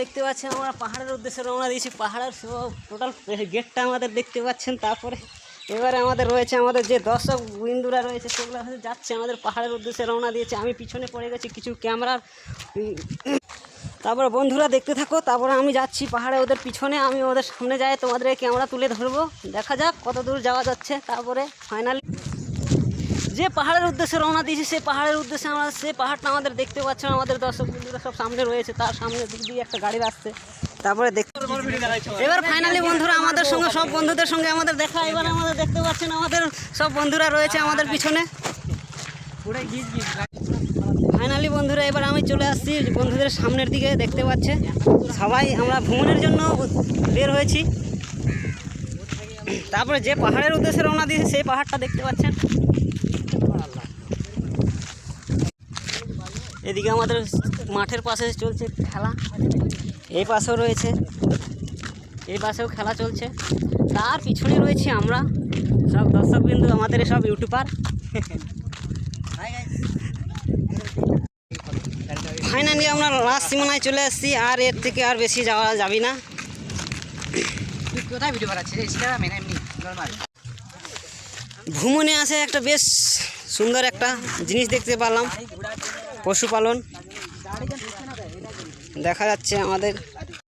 দেখতে পাচ্ছেন আমরা পাহাড়ের উদ্দেশ্যে রওনা দিয়েছি। পাহাড়ের সব টোটাল গেটটা আমাদের দেখতে পাচ্ছেন। তারপরে এবারে আমাদের রয়েছে আমাদের যে দর্শক বিন্দুরা রয়েছে, সেগুলো হচ্ছে যাচ্ছে আমাদের পাহাড়ের উদ্দেশ্যে রওনা দিয়েছে। আমি পিছনে পড়ে গেছি কিছু ক্যামেরার। তারপরে বন্ধুরা দেখতে থাকো, তারপরে আমি যাচ্ছি পাহাড়ে ওদের পিছনে। আমি ওদের সামনে যাই তোমাদের ক্যামেরা তুলে ধরবো। দেখা যাক কত দূর যাওয়া যাচ্ছে। তারপরে ফাইনালি যে পাহাড়ের উদ্দেশ্যে রওনা দিয়েছি, সেই পাহাড়ের উদ্দেশ্যে আমরা সেই পাহাড়টা আমাদের দেখতে পাচ্ছেন আমাদের দর্শক বন্ধুরা সব সামনে রয়েছে, তার সামনে দিক দিয়ে একটা গাড়ি আসছে। তারপরে দেখতে এবার ফাইনালি বন্ধুরা আমাদের সঙ্গে, সব বন্ধুদের সঙ্গে আমাদের দেখা, এবার আমাদের দেখতে পাচ্ছেন আমাদের সব বন্ধুরা রয়েছে আমাদের পিছনে। ফাইনালি বন্ধুরা, এবার আমি চলে আসছি, বন্ধুদের সামনের দিকে দেখতে পাচ্ছে। সবাই আমরা ভ্রমণের জন্য বের হয়েছি। তারপরে যে পাহাড়ের উদ্দেশ্যে রওনা দিয়েছি, সেই পাহাড়টা দেখতে পাচ্ছেন। এদিকে আমাদের মাঠের পাশে চলছে খেলা। এই পাশেও রয়েছে। এই পাশেও খেলা চলছে। তার পিছনে রয়েছি আমরা। সব দর্শকবিন্দু আমাদের সব ইউটিউবার। ফাইনালি আমরা লাস্ট সীমানায় চলে আসছি। আর এর থেকে আর বেশি যাওয়া যাবে না। কোথায় ভিডিও ভ্রমণে আসে একটা বেশ সুন্দর একটা জিনিস দেখতে পেলাম পশুপালন। দেখা যাচ্ছে আমাদের